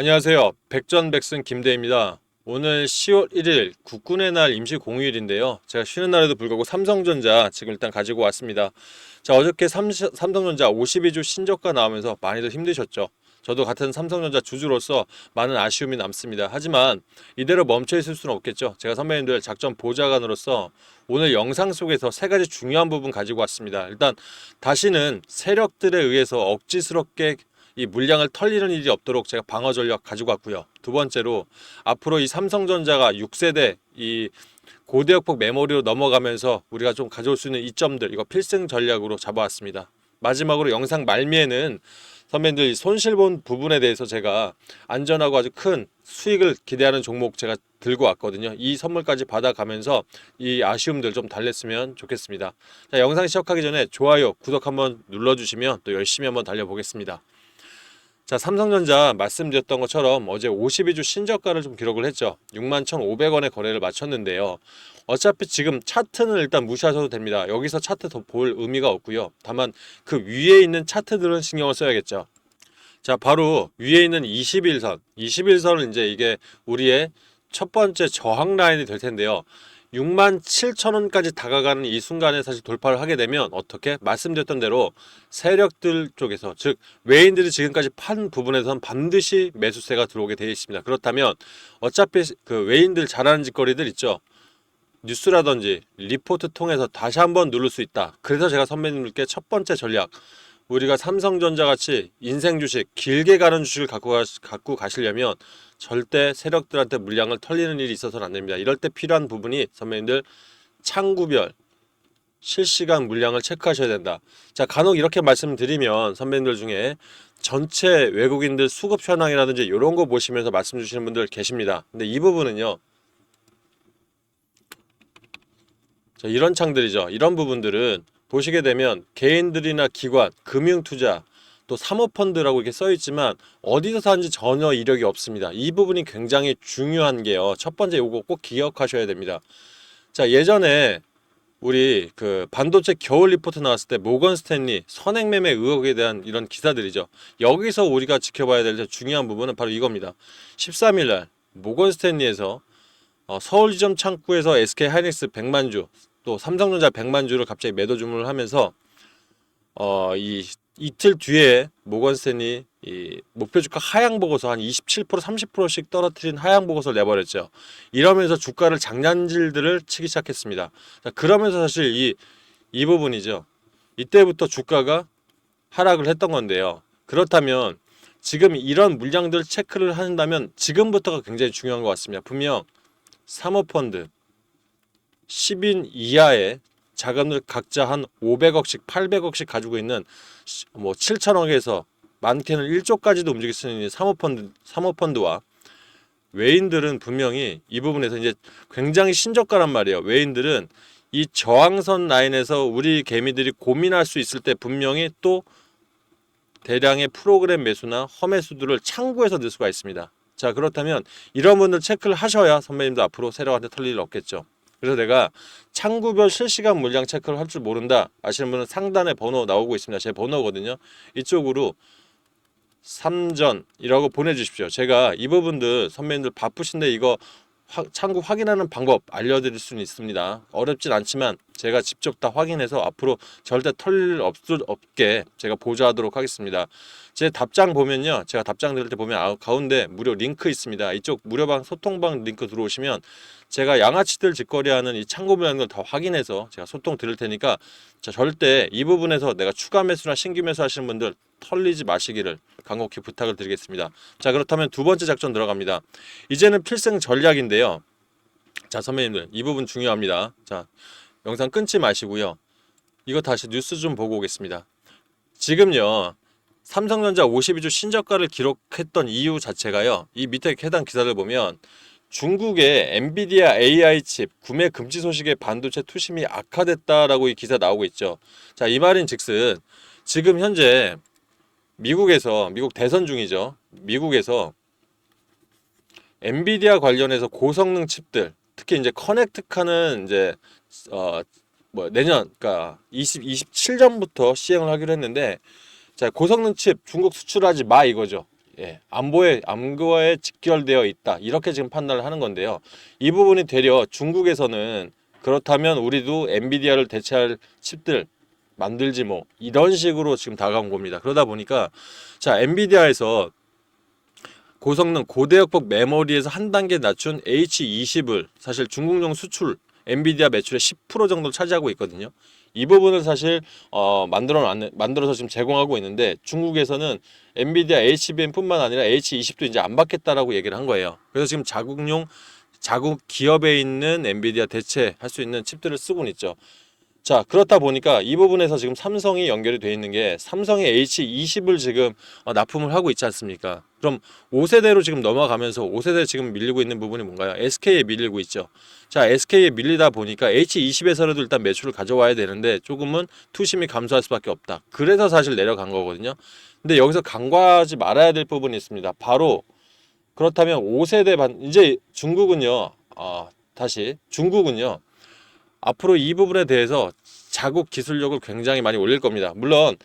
안녕하세요. 백전백승 김대입니다. 오늘 10월 1일 국군의 날 임시 공휴일인데요. 제가 쉬는 날에도 불구하고 삼성전자 지금 일단 가지고 왔습니다. 자, 어저께 삼, 삼성전자 52주 신저가 나오면서 많이들 힘드셨죠. 저도 같은 삼성전자 주주로서 많은 아쉬움이 남습니다. 하지만 이대로 멈춰 있을 수는 없겠죠. 제가 선배님들 작전 보좌관으로서 오늘 영상 속에서 세 가지 중요한 부분 가지고 왔습니다. 일단 다시는 세력들에 의해서 억지스럽게 이 물량을 털리는 일이 없도록 제가 방어 전략 가지고 왔고요. 두 번째로 앞으로 이 삼성전자가 6세대 이 고대 역폭 메모리로 넘어가면서 우리가 좀 가져올 수 있는 이점들 이거 필승 전략으로 잡아왔습니다. 마지막으로 영상 말미에는 선배님들 이 손실 본 부분에 대해서 제가 안전하고 아주 큰 수익을 기대하는 종목 제가 들고 왔거든요. 이 선물까지 받아가면서 이 아쉬움들 좀 달랬으면 좋겠습니다. 자, 영상 시작하기 전에 좋아요, 구독 한번 눌러주시면 또 열심히 한번 달려보겠습니다. 자, 삼성전자 말씀드렸던 것처럼 어제 52주 신저가를 좀 기록을 했죠. 61,500원에 거래를 마쳤는데요. 어차피 지금 차트는 일단 무시하셔도 됩니다. 여기서 차트 더 볼 의미가 없고요. 다만 그 위에 있는 차트들은 신경을 써야겠죠. 자, 바로 위에 있는 21선. 21선은 이제 이게 우리의 첫 번째 저항 라인이 될 텐데요. 6만 7천 원까지 다가가는 이 순간에 사실 돌파를 하게 되면 어떻게 말씀드렸던 대로 세력들 쪽에서 즉 외인들이 지금까지 판 부분에선 반드시 매수세가 들어오게 되어 있습니다. 그렇다면 어차피 그 외인들 잘하는 짓거리들 있죠. 뉴스라든지 리포트 통해서 다시 한번 누를 수 있다. 그래서 제가 선배님들께 첫 번째 전략 우리가 삼성전자 같이 인생 주식 길게 가는 주식을 갖고, 가, 갖고 가시려면 절대 세력들한테 물량을 털리는 일이 있어서는 안 됩니다. 이럴 때 필요한 부분이 선배님들 창구별 실시간 물량을 체크하셔야 된다. 자, 간혹 이렇게 말씀드리면 선배님들 중에 전체 외국인들 수급 현황이라든지 이런 거 보시면서 말씀 주시는 분들 계십니다. 근데 이 부분은요. 자, 이런 창들이죠. 이런 부분들은 보시게 되면 개인들이나 기관, 금융투자, 또 사모펀드라고 이렇게 써 있지만 어디서 사는지 전혀 이력이 없습니다. 이 부분이 굉장히 중요한 게요. 첫 번째 요거 꼭 기억하셔야 됩니다. 자, 예전에 우리 그 반도체 겨울 리포트 나왔을 때 모건 스탠리 선행 매매 의혹에 대한 이런 기사들이죠. 여기서 우리가 지켜봐야 될 중요한 부분은 바로 이겁니다. 13일 날 모건 스탠리에서 어, 서울 지점 창구에서 SK 하이닉스 100만 주, 또 삼성전자 100만 주를 갑자기 매도 주문을 하면서 어, 이 이틀 뒤에 모건 스탠이 이 목표 주가 하향 보고서 한 27% 30%씩 떨어뜨린 하향 보고서를 내버렸죠. 이러면서 주가를 장난질들을 치기 시작했습니다. 자, 그러면서 사실 이, 이 부분이죠. 이때부터 주가가 하락을 했던 건데요. 그렇다면 지금 이런 물량들 체크를 한다면 지금부터가 굉장히 중요한 것 같습니다. 분명 사모펀드 10인 이하의 자금을 각자 한 500억씩, 800억씩 가지고 있는 뭐 7천억에서 많게는 1조까지도 움직일 수 있는 사모펀드, 사모펀드와 외인들은 분명히 이 부분에서 이제 굉장히 신저가란 말이에요. 외인들은 이 저항선 라인에서 우리 개미들이 고민할 수 있을 때 분명히 또 대량의 프로그램 매수나 허매수들을 창구해서 넣을 수가 있습니다. 자 그렇다면 이런 분들 체크를 하셔야 선배님도 앞으로 세력한테 털릴 일 없겠죠. 그래서 내가 창구별 실시간 물량 체크를 할 줄 모른다 아시는 분은 상단에 번호 나오고 있습니다. 제 번호거든요. 이쪽으로 삼전이라고 보내주십시오. 제가 이 부분들 선배님들 바쁘신데 이거 화, 창구 확인하는 방법 알려드릴 수는 있습니다. 어렵진 않지만 제가 직접 다 확인해서 앞으로 절대 털릴 없, 없게 제가 보좌하도록 하겠습니다. 제 답장 보면요. 제가 답장 드릴 때 보면 아, 가운데 무료 링크 있습니다. 이쪽 무료방 소통방 링크 들어오시면 제가 양아치들 짓거리하는 이걸다 확인해서 제가 소통 드릴 테니까 자, 절대 이 부분에서 내가 추가 매수나 신규 매수 하시는 분들 털리지 마시기를 간곡히 부탁을 드리겠습니다. 자 그렇다면 두 번째 작전 들어갑니다. 이제는 필승 전략인데요. 자 선배님들 이 부분 중요합니다. 자 영상 끊지 마시고요. 이거 다시 뉴스 좀 보고 오겠습니다. 지금요. 삼성전자 52주 신저가를 기록했던 이유 자체가요. 이 밑에 해당 기사를 보면 중국의 엔비디아 AI 칩 구매 금지 소식에 반도체 투심이 악화됐다라고 이 기사 나오고 있죠. 자, 이 말인 즉슨 지금 현재 미국에서 미국 대선 중이죠. 미국에서 엔비디아 관련해서 고성능 칩들 특히 이제 커넥트카는 이제 어 뭐 내년 그러니까 20 27년부터 시행을 하기로 했는데 자 고성능 칩 중국 수출하지 마 이거죠. 예, 안보에 안보에 직결되어 있다 이렇게 지금 판단을 하는 건데요. 이 부분이 되려 중국에서는 그렇다면 우리도 엔비디아를 대체할 칩들 만들지 뭐 이런 식으로 지금 다가온 겁니다. 그러다 보니까 자 엔비디아에서 고성능 고대역폭 메모리에서 한 단계 낮춘 H20을 사실 중국용 수출 엔비디아 매출의 10% 정도를 차지하고 있거든요. 이 부분을 사실 어, 만들어 놨- 만들어서 지금 제공하고 있는데 중국에서는 엔비디아 HBM뿐만 아니라 H20도 이제 안 받겠다라고 얘기를 한 거예요. 그래서 지금 자국용 자국 기업에 있는 엔비디아 대체할 수 있는 칩들을 쓰고는 있죠. 자 그렇다 보니까 이 부분에서 지금 삼성이 연결이 돼 있는 게 삼성이 H20을 지금 어, 납품을 하고 있지 않습니까? 그럼 5세대로 지금 넘어가면서 5세대 지금 밀리고 있는 부분이 뭔가요? SK에 밀리고 있죠. 자 SK에 밀리다 보니까 H20에서라도 일단 매출을 가져와야 되는데 조금은 투심이 감소할 수밖에 없다. 그래서 사실 내려간 거거든요. 근데 여기서 간과하지 말아야 될 부분이 있습니다. 바로 그렇다면 5세대 반 이제 중국은요. 어, 다시 중국은요. 앞으로 이 부분에 대해서 자국 기술력을 굉장히 많이 올릴 겁니다. 물론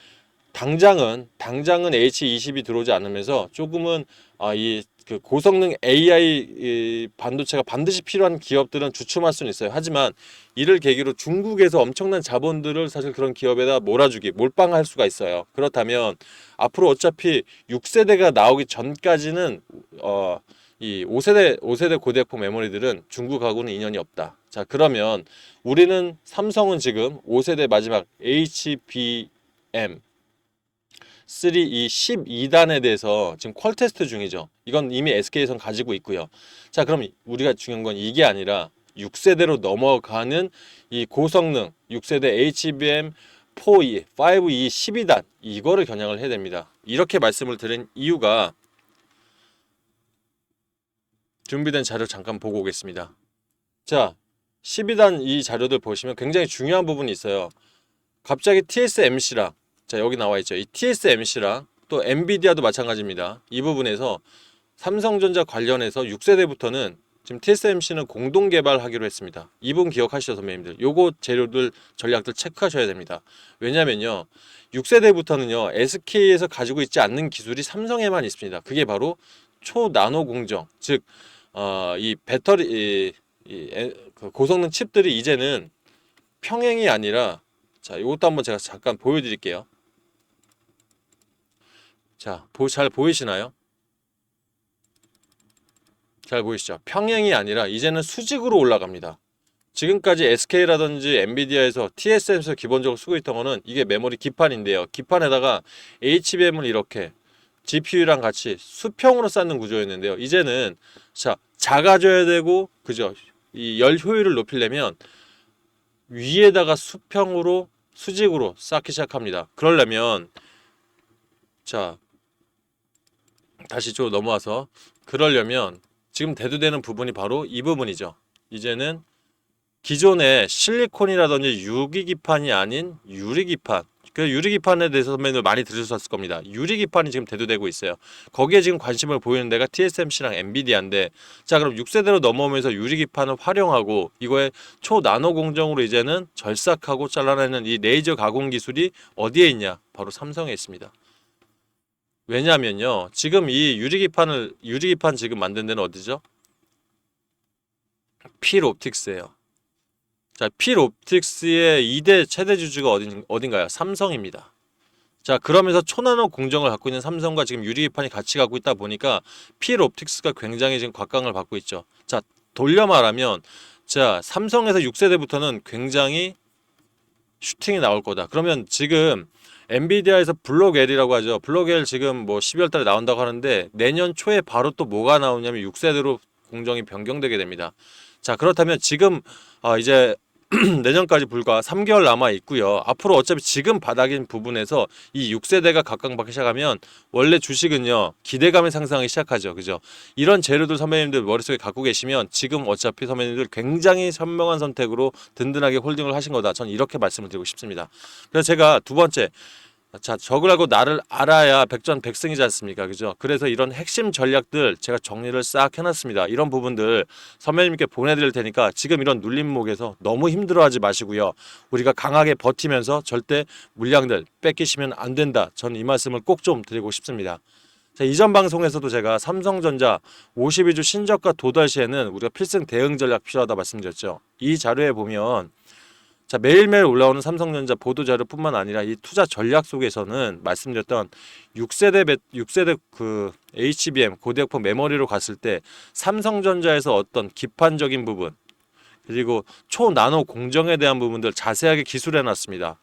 당장은 당장은 H20이 들어오지 않으면서 조금은 아, 이 그 고성능 AI 이 반도체가 반드시 필요한 기업들은 주춤할 수는 있어요. 하지만 이를 계기로 중국에서 엄청난 자본들을 사실 그런 기업에다 몰아주기 몰빵할 수가 있어요. 그렇다면 앞으로 어차피 6세대가 나오기 전까지는 어 이 5세대 5세대 고대역폭 메모리들은 중국하고는 인연이 없다. 자, 그러면 우리는 삼성은 지금 5세대 마지막 HBM 3이 12단에 대해서 지금 퀄 테스트 중이죠. 이건 이미 SK에선 가지고 있고요. 자, 그럼 우리가 중요한 건 이게 아니라 6세대로 넘어가는 이 고성능 6세대 HBM 4E, 5E 12단 이거를 겨냥을 해야 됩니다. 이렇게 말씀을 드린 이유가 준비된 자료 잠깐 보고 오겠습니다. 자, 12단 이 자료들 보시면 굉장히 중요한 부분이 있어요. 갑자기 TSMC랑 자 여기 나와 있죠. 이 TSMC랑 또 엔비디아도 마찬가지입니다. 이 부분에서 삼성전자 관련해서 6세대부터는 지금 TSMC는 공동 개발하기로 했습니다. 이 부분 기억하시죠, 선배님들. 요거 재료들 전략들 체크하셔야 됩니다. 왜냐면요. 6세대부터는요. SK에서 가지고 있지 않는 기술이 삼성에만 있습니다. 그게 바로 초나노 공정, 즉 어, 이 배터리 이, 이 에- 그 고성능 칩들이 이제는 평행이 아니라 자, 이것도 한번 제가 잠깐 보여드릴게요. 자, 보, 잘 보이시나요? 잘 보이시죠? 평행이 아니라 이제는 수직으로 올라갑니다. 지금까지 SK라든지 엔비디아에서 TSM에서 기본적으로 쓰고 있던 거는 이게 메모리 기판인데요. 기판에다가 HBM을 이렇게 GPU랑 같이 수평으로 쌓는 구조였는데요. 이제는 자 작아져야 되고 그죠? 이 열 효율을 높이려면 위에다가 수평으로 수직으로 쌓기 시작합니다. 그러려면 자 다시 좀 넘어와서 그러려면 지금 대두되는 부분이 바로 이 부분이죠. 이제는 기존의 실리콘이라든지 유리기판이 아닌 유리기판. 그 유리기판에 대해서 선배님들 많이 들으셨을 겁니다. 유리기판이 지금 대두되고 있어요. 거기에 지금 관심을 보이는 데가 TSMC랑 엔비디아인데 자 그럼 6세대로 넘어오면서 유리기판을 활용하고 이거에 초나노 공정으로 이제는 절삭하고 잘라내는 이 레이저 가공 기술이 어디에 있냐? 바로 삼성에 있습니다. 왜냐면요. 지금 이 유리기판을 유리기판 지금 만든 데는 어디죠? 필 옵틱스예요. 자, 필 옵틱스의 2대 최대 주주가 어딘, 어딘가요? 삼성입니다. 자, 그러면서 초나노 공정을 갖고 있는 삼성과 지금 유리기판이 같이 갖고 있다 보니까 필 옵틱스가 굉장히 지금 곽강을 받고 있죠. 자, 돌려 말하면 자, 삼성에서 6세대부터는 굉장히 슈팅이 나올 거다. 그러면 지금 엔비디아에서 블록L이라고 하죠. 블록L 지금 뭐 12월 달에 나온다고 하는데 내년 초에 바로 또 뭐가 나오냐면 6세대로 공정이 변경되게 됩니다. 자, 그렇다면 지금 아, 이제 내년까지 불과 3개월 남아 있고요. 앞으로 어차피 지금 바닥인 부분에서 이 6세대가 각광받기 시작하면 원래 주식은요 기대감의 상승하기 시작하죠. 그죠? 이런 재료들 선배님들 머릿속에 갖고 계시면 지금 어차피 선배님들 굉장히 현명한 선택으로 든든하게 홀딩을 하신 거다. 전 이렇게 말씀을 드리고 싶습니다. 그래서 제가 두 번째 자, 적을 알고 나를 알아야 백전백승이지 않습니까? 그죠? 그래서 이런 핵심 전략들 제가 정리를 싹 해놨습니다. 이런 부분들 선배님께 보내드릴 테니까 지금 이런 눌림목에서 너무 힘들어하지 마시고요. 우리가 강하게 버티면서 절대 물량들 뺏기시면 안 된다. 저는 이 말씀을 꼭 좀 드리고 싶습니다. 자, 이전 방송에서도 제가 삼성전자 52주 신저가 도달 시에는 우리가 필승 대응 전략 필요하다 말씀드렸죠. 이 자료에 보면 자, 매일매일 올라오는 삼성전자 보도 자료뿐만 아니라 이 투자 전략 속에서는 말씀드렸던 6세대 배, 6세대 그 HBM 고대역폭 메모리로 갔을 때 삼성전자에서 어떤 기판적인 부분 그리고 초나노 공정에 대한 부분들 자세하게 기술해 놨습니다.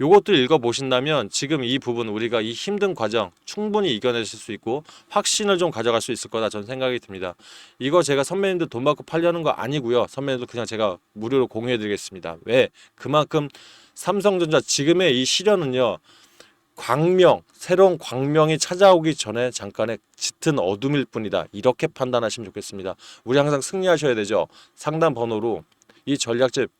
요것들 읽어 보신다면 지금 이 부분 우리가 이 힘든 과정 충분히 이겨내실 수 있고 확신을 좀 가져갈 수 있을 거다 저는 생각이 듭니다. 이거 제가 선배님들 돈 받고 팔려는 거 아니고요. 선배님들 그냥 제가 무료로 공유해 드리겠습니다. 왜? 그만큼 삼성전자 지금의 이 시련은요. 광명, 새로운 광명이 찾아오기 전에 잠깐의 짙은 어둠일 뿐이다. 이렇게 판단하시면 좋겠습니다. 우리 항상 승리하셔야 되죠. 상담 번호로 이 전략집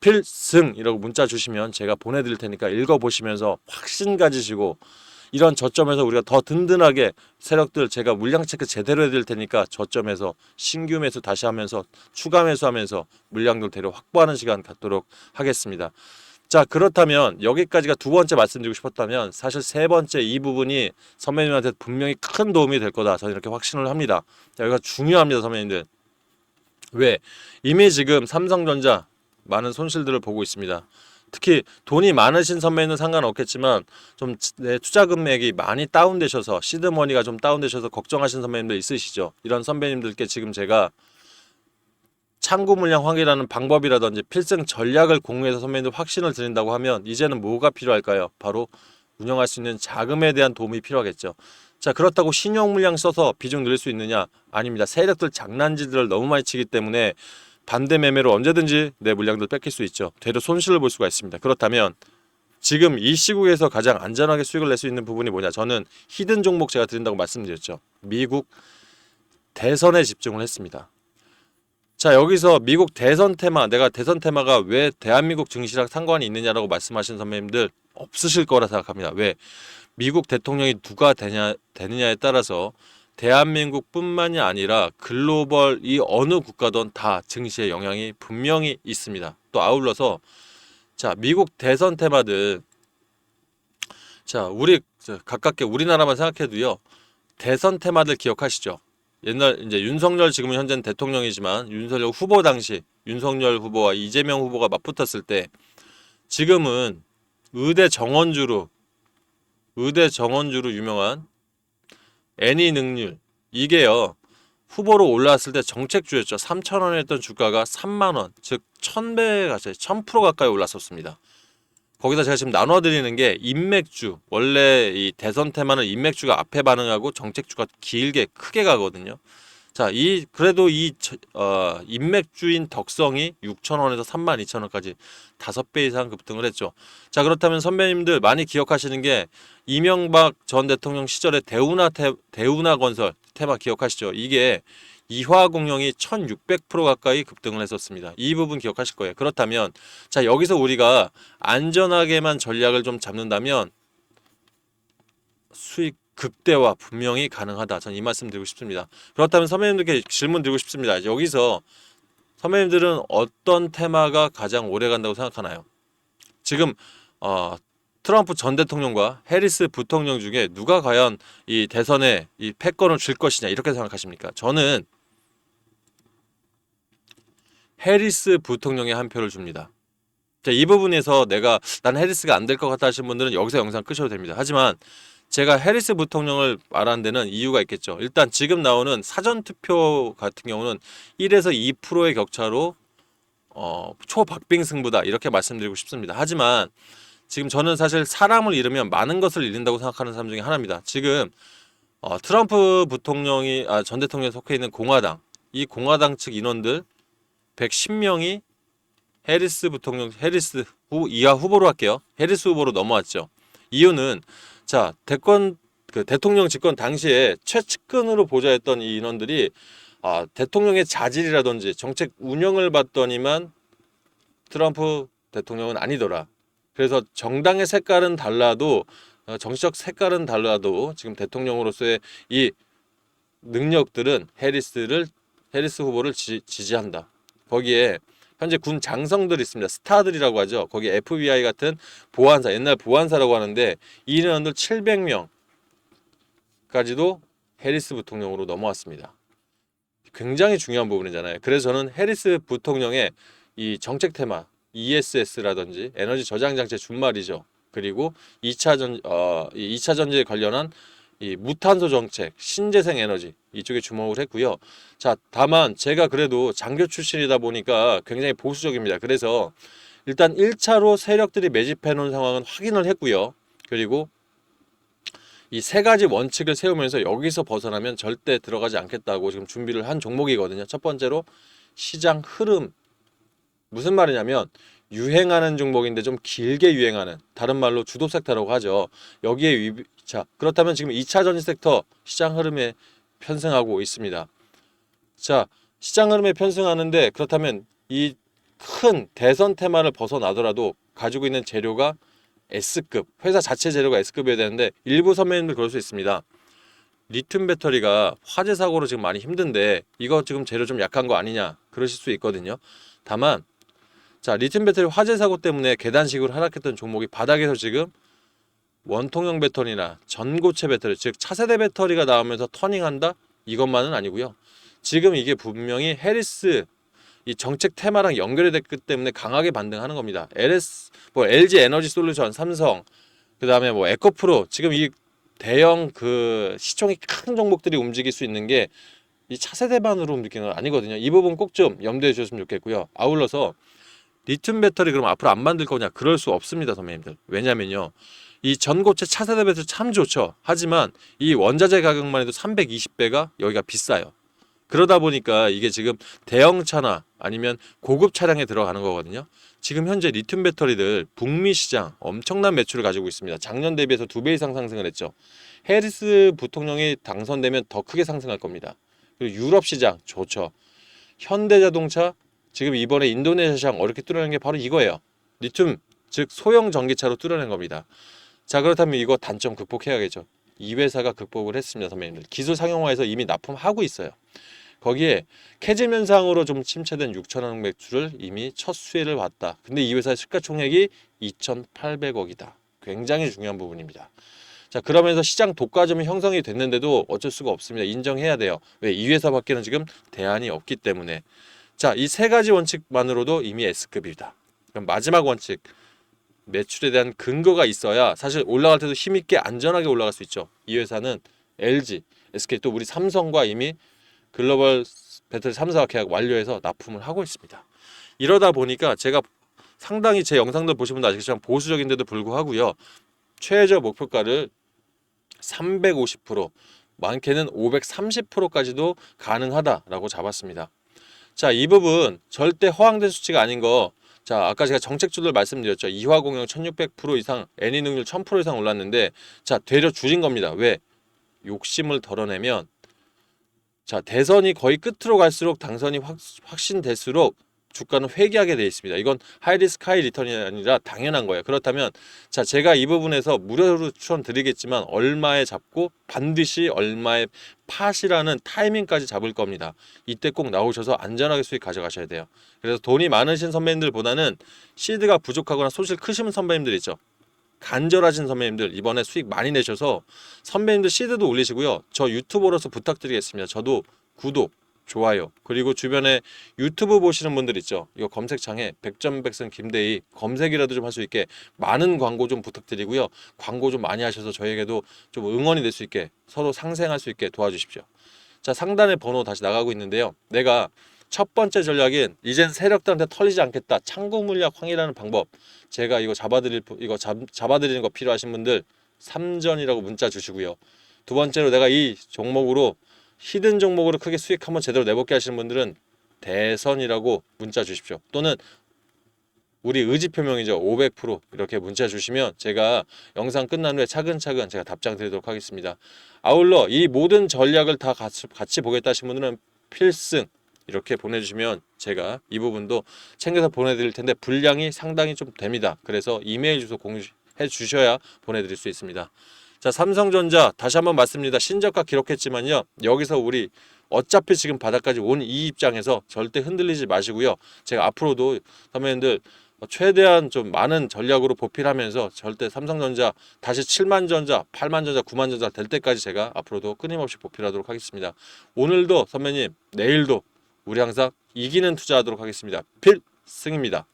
필승이라고 문자 주시면 제가 보내드릴 테니까 읽어보시면서 확신 가지시고 이런 저점에서 우리가 더 든든하게 세력들 제가 물량 체크 제대로 해드릴 테니까 저점에서 신규 매수 다시 하면서 추가 매수하면서 물량들 대로 확보하는 시간 갖도록 하겠습니다. 자 그렇다면 여기까지가 두 번째 말씀드리고 싶었다면 사실 세 번째 이 부분이 선배님한테 분명히 큰 도움이 될 거다 저는 이렇게 확신을 합니다. 자, 여기가 중요합니다 선배님들. 왜 이미 지금 삼성전자 많은 손실들을 보고 있습니다. 특히 돈이 많으신 선배는 상관없겠지만 좀 내 투자 금액이 많이 다운되셔서 시드머니가 좀 다운되셔서 걱정하시는 선배님들 있으시죠. 이런 선배님들께 지금 제가 창구 물량 확인하는 방법이라든지 필승 전략을 공유해서 선배님들 확신을 드린다고 하면 이제는 뭐가 필요할까요? 바로 운영할 수 있는 자금에 대한 도움이 필요하겠죠. 자 그렇다고 신용 물량 써서 비중 늘릴 수 있느냐? 아닙니다. 세력들 장난질들을 너무 많이 치기 때문에 반대 매매로 언제든지 내 물량들 뺏길 수 있죠. 되려 손실을 볼 수가 있습니다. 그렇다면 지금 이 시국에서 가장 안전하게 수익을 낼 수 있는 부분이 뭐냐? 저는 히든 종목 제가 드린다고 말씀드렸죠. 미국 대선에 집중을 했습니다. 자 여기서 미국 대선 테마 내가 대선 테마가 왜 대한민국 증시랑 상관이 있느냐라고 말씀하시는 선배님들 없으실 거라 생각합니다. 왜 미국 대통령이 누가 되냐 되느냐에 따라서 대한민국뿐만이 아니라 글로벌 이 어느 국가든 다 증시에 영향이 분명히 있습니다. 또 아울러서 자 미국 대선 테마들 자 우리 저, 가깝게 우리나라만 생각해도요 대선 테마들 기억하시죠? 옛날 이제 윤석열 지금은 현재는 대통령이지만 윤석열 후보 당시 윤석열 후보와 이재명 후보가 맞붙었을 때 지금은 의대 정원주로 의대 정원주로 유명한 애니 능률 이게요 후보로 올라왔을 때 정책주였죠. 3천 원 했던 주가가 3만 원, 즉 1000배 가까이 1000% 가까이 올랐었습니다. 거기다 제가 지금 나눠드리는 게 인맥주 원래 이 대선 테마는 인맥주가 앞에 반응하고 정책주가 길게 크게 가거든요. 자, 이 그래도 이 저- 어, 인맥주인 덕성이 6천 원에서 3만 2천 원까지 다섯 배 이상 급등을 했죠. 자, 그렇다면 선배님들 많이 기억하시는 게 이명박 전 대통령 시절에 대우나 테, 대우나 건설 테마 기억하시죠? 이게 이화공영이 1600% 가까이 급등을 했었습니다. 이 부분 기억하실 거예요. 그렇다면 자, 여기서 우리가 안전하게만 전략을 좀 잡는다면 수익 극대화 분명히 가능하다. 저는 이 말씀 드리고 싶습니다. 그렇다면 선배님들께 질문 드리고 싶습니다. 여기서 선배님들은 어떤 테마가 가장 오래 간다고 생각하나요? 지금 어, 트럼프 전 대통령과 해리스 부통령 중에 누가 과연 이 대선에 이 패권을 줄 것이냐 이렇게 생각하십니까? 저는 해리스 부통령에 한 표를 줍니다. 자, 이 부분에서 내가 난 해리스가 안 될 것 같다 하시는 분들은 여기서 영상 끄셔도 됩니다. 하지만 제가 해리스 부통령을 말한 데는 이유가 있겠죠. 일단 지금 나오는 사전 투표 같은 경우는 1에서 2%의 격차로 어, 초박빙 승부다 이렇게 말씀드리고 싶습니다. 하지만 지금 저는 사실 사람을 잃으면 많은 것을 잃는다고 생각하는 사람 중에 하나입니다. 지금 어, 트럼프 부통령이 아, 전 대통령이 속해 있는 공화당 이 공화당 측 인원들 110명이 해리스 부통령 해리스 후 이하 후보로 할게요. 해리스 후보로 넘어왔죠. 이유는 자 대권 그 대통령 집권 당시에 최측근으로 보좌했던 이 인원들이 아, 대통령의 자질이라든지 정책 운영을 봤더니만 트럼프 대통령은 아니더라. 그래서 정당의 색깔은 달라도 어, 정치적 색깔은 달라도 지금 대통령으로서의 이 능력들은 해리스를 해리스 후보를 지, 지지한다. 거기에 현재 군 장성들이 있습니다. 스타들이라고 하죠. 거기 FBI 같은 보안사, 옛날 보안사라고 하는데 이 인원들 700명 정책까지도 해리스 부통령으로 넘어왔습니다. 굉장히 중요한 부분이잖아요. 그래서 저는 해리스 부통령의 이 정책 테마 ESS라든지 에너지 저장 장치의 준말이죠. 그리고 2차 전 어, 이 2차 전지에 관련한 이 무탄소 정책, 신재생 에너지 이쪽에 주목을 했고요. 자, 다만 제가 그래도 장교 출신이다 보니까 굉장히 보수적입니다. 그래서 일단 1차로 세력들이 매집해 놓은 상황은 확인을 했고요. 그리고 이 세 가지 원칙을 세우면서 여기서 벗어나면 절대 들어가지 않겠다고 지금 준비를 한 종목이거든요. 첫 번째로 시장 흐름. 무슨 말이냐면 유행하는 종목인데 좀 길게 유행하는 다른 말로 주도 섹터라고 하죠. 여기에 위, 자 그렇다면 지금 2차 전지 섹터 시장 흐름에 편승하고 있습니다. 자 시장 흐름에 편승하는데 그렇다면 이 큰 대선 테마를 벗어나더라도 가지고 있는 재료가 S급 회사 자체 재료가 S급이어야 되는데 일부 선배님들 그럴 수 있습니다. 리튬 배터리가 화재 사고로 지금 많이 힘든데 이거 지금 재료 좀 약한 거 아니냐 그러실 수 있거든요. 다만 자 리튬 배터리 화재 사고 때문에 계단식으로 하락했던 종목이 바닥에서 지금 원통형 배터리나 전고체 배터리 즉 차세대 배터리가 나오면서 터닝한다 이것만은 아니고요. 지금 이게 분명히 해리스 이 정책 테마랑 연결이 됐기 때문에 강하게 반등하는 겁니다. LS 뭐 LG 에너지 솔루션, 삼성 그다음에 뭐 에코프로 지금 이 대형 그 시총이 큰 종목들이 움직일 수 있는 게 이 차세대반으로 움직이는 건 아니거든요. 이 부분 꼭 좀 염두해 주셨으면 좋겠고요. 아울러서 리튬 배터리 그럼 앞으로 안 만들 거냐? 그럴 수 없습니다, 선배님들. 왜냐면요. 이 전고체 차세대 배터리 참 좋죠. 하지만 이 원자재 가격만 해도 320배가 여기가 비싸요. 그러다 보니까 이게 지금 대형차나 아니면 고급 차량에 들어가는 거거든요. 지금 현재 리튬 배터리들 북미 시장 엄청난 매출을 가지고 있습니다. 작년 대비해서 두 배 이상 상승을 했죠. 해리스 부통령이 당선되면 더 크게 상승할 겁니다. 그리고 유럽 시장 좋죠. 현대자동차 지금 이번에 인도네시아 시장 어렵게 뚫어낸 게 바로 이거예요. 리튬 즉 소형 전기차로 뚫어낸 겁니다. 자 그렇다면 이거 단점 극복해야겠죠. 이 회사가 극복을 했습니다, 선배님들. 기술 상용화에서 이미 납품하고 있어요. 거기에 캐즘 현상으로 좀 침체된 6천억 매출을 이미 첫 수혜를 봤다. 근데 이 회사의 시가총액이 2,800억이다. 굉장히 중요한 부분입니다. 자 그러면서 시장 독과점이 형성이 됐는데도 어쩔 수가 없습니다. 인정해야 돼요. 왜 이 회사밖에는 지금 대안이 없기 때문에. 자 이 세 가지 원칙만으로도 이미 S급이다. 그럼 마지막 원칙 매출에 대한 근거가 있어야 사실 올라갈 때도 힘있게 안전하게 올라갈 수 있죠. 이 회사는 LG, SK 또 우리 삼성과 이미 글로벌 배터리 3사 계약 완료해서 납품을 하고 있습니다. 이러다 보니까 제가 상당히 제 보신 분들 아시겠지만 보수적인데도 불구하고요. 최저 목표가를 350% 많게는 530%까지도 가능하다라고 잡았습니다. 자, 이 부분 절대 허황된 수치가 아닌 거 자, 아까 제가 정책주들 말씀드렸죠. 이화 공영 1600% 이상, 애니 능률 1000% 이상 올랐는데 자, 되려 줄인 겁니다. 왜? 욕심을 덜어내면 자, 대선이 거의 끝으로 갈수록 당선이 확, 확신될수록 주가는 회귀하게 돼 있습니다. 이건 하이리스크 하이 리턴이 아니라 당연한 거예요. 그렇다면 자, 제가 이 부분에서 무료로 추천드리겠지만 얼마에 잡고 반드시 얼마에 팟이라는 타이밍까지 잡을 겁니다. 이때 꼭 나오셔서 안전하게 수익 가져가셔야 돼요. 그래서 돈이 많으신 선배님들보다는 시드가 부족하거나 소실 크신 선배님들 있죠. 간절하신 선배님들 이번에 수익 많이 내셔서 선배님들 시드도 올리시고요. 저 유튜버로서 부탁드리겠습니다. 저도 구독, 좋아요 그리고 주변에 유튜브 보시는 분들 있죠. 이거 검색창에 백전백승 김대희 검색이라도 좀 할 수 있게 많은 광고 좀 부탁드리고요. 광고 좀 많이 하셔서 저에게도 좀 응원이 될 수 있게 서로 상생할 수 있게 도와주십시오. 자 상단에 번호 다시 나가고 있는데요. 내가 첫 번째 전략인 이젠 세력들한테 털리지 않겠다 창구 물약 황이라는 방법 제가 이거 잡아드릴 이거 잡, 잡아드리는 거 필요하신 분들 3전이라고 문자 주시고요 두 번째로 내가 이 종목으로 히든 종목으로 크게 수익 한번 제대로 내볼게 하시는 분들은 대선이라고 문자 주십시오 또는 우리 의지 표명이죠 500% 이렇게 문자 주시면 제가 영상 끝난 후에 차근차근 제가 답장 드리도록 하겠습니다 아울러 이 모든 전략을 다 같이, 같이 보겠다 하신 분들은 필승 이렇게 보내주시면 제가 이 부분도 챙겨서 보내드릴 텐데 분량이 상당히 좀 됩니다. 그래서 이메일 주소 공유해 주셔야 보내드릴 수 있습니다. 자 삼성전자 다시 한번 말씀드립니다. 신저가 기록했지만요. 여기서 우리 어차피 지금 바닥까지 온 이 입장에서 절대 흔들리지 마시고요. 제가 앞으로도 선배님들 최대한 좀 많은 전략으로 보필하면서 절대 삼성전자 다시 7만 전자, 8만 전자, 9만 전자 될 때까지 제가 앞으로도 끊임없이 보필하도록 하겠습니다. 오늘도 선배님, 내일도 우리 항상 이기는 투자하도록 하겠습니다. 필승입니다.